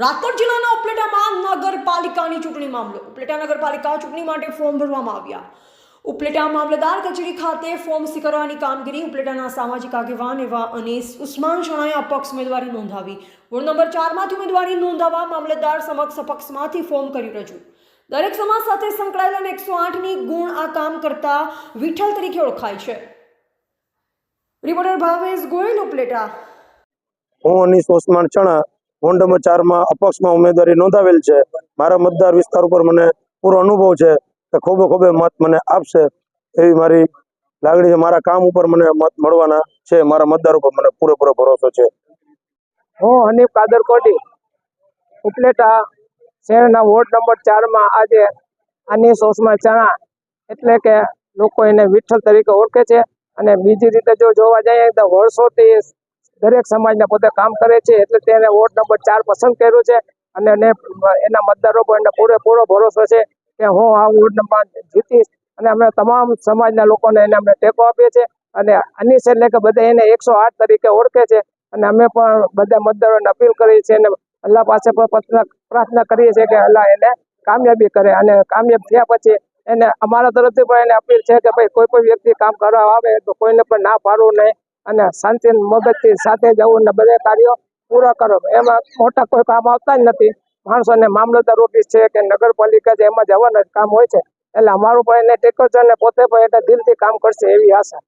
રાજકોટ જિલ્લાના ઉપલેટામાં નગરપાલિકાની ચૂંટણી મામલો. ઉપલેટા નગરપાલિકા ચૂંટણી માટે ફોર્મ ભરવામાં આવ્યા. ઉપલેટા મામલતદાર કચેરી ખાતે ફોર્મ સ્વીકારવાની કામગીરી ઉપલેટાના સામાજિક આગેવાન એવા અનીસ ઉસ્માન શાણાએ અપક્ષ ઉમેદવારી નોંધાવી. વોર્ડ નંબર ચારમાંથી ઉમેદવારી નોંધાવવા મામલતદાર સમક્ષ અપક્ષમાંથી ફોર્મ કર્યું રજૂ. દરેક સમાજ સાથે સંકળાયેલા અને એકસો આઠની ગુણ આ કામ કરતા વિઠ્ઠલ તરીકે ઓળખાય છે. રિપોર્ટર ભાવેશ ગોયલ, ઉપલેટા. હું અનીસ ઓસમાન ચણા વોર્ડ ચારમાં અપક્ષમાં ઉમેદવારી નોંધાવેલ છે. મારા મતદાર વિસ્તાર ઉપર મને પૂરો અનુભવ છે કે ખૂબે ખૂબે મત મને આપશે એવી મારી લાગણી છે. મારા કામ ઉપર મને મત મળવાના છે. મારા મતદાર ઉપર મને પૂરેપૂરો ભરોસો છે. હું હનીફ કાદર કોડી ઉપલેટા શહેરના વોર્ડ નંબર ચારમાં આજે અનીસ સોસમાં ચણા એટલે કે લોકો એને વિઠ્ઠલ તરીકે ઓળખે છે. અને બીજી રીતે જો જોવા જઈએ તો વર્ષોથી દરેક સમાજના પોતે કામ કરે છે એટલે તેને વોર્ડ નંબર ચાર પસંદ કર્યું છે અને એના મતદારો પર એને પૂરેપૂરો ભરોસો છે કે હું આ વોર્ડ નંબર જીતીશ અને અમે તમામ સમાજના લોકોને એને અમે ટેકો આપીએ છીએ અને અનિશ એટલે કે બધા એને એકસો આઠ તરીકે ઓળખે છે અને અમે પણ બધા મતદારોને અપીલ કરીએ છીએ અને અલ્લાહ પાસે પણ પ્રાર્થના કરીએ છીએ કે અલ્લાહ એને કામયાબી કરે અને કામયાબ થયા પછી એને અમારા તરફથી પણ એને અપીલ છે કે ભાઈ કોઈ પણ વ્યક્તિ કામ કરવા આવે તો કોઈને પણ ના પાડવું નહીં. અને શાંતિ મદદથી સાથે જવું ને બધા કાર્યો પૂરા કરો. એમાં મોટા કોઈ કામ આવતા જ નથી. માણસોને મામલતદાર ઓફિસ છે કે નગરપાલિકા છે, એમાં જવાના કામ હોય છે. એટલે અમારું પણ એને ટેકો છે અને પોતે પણ એને દિલથી કામ કરશે એવી આશા.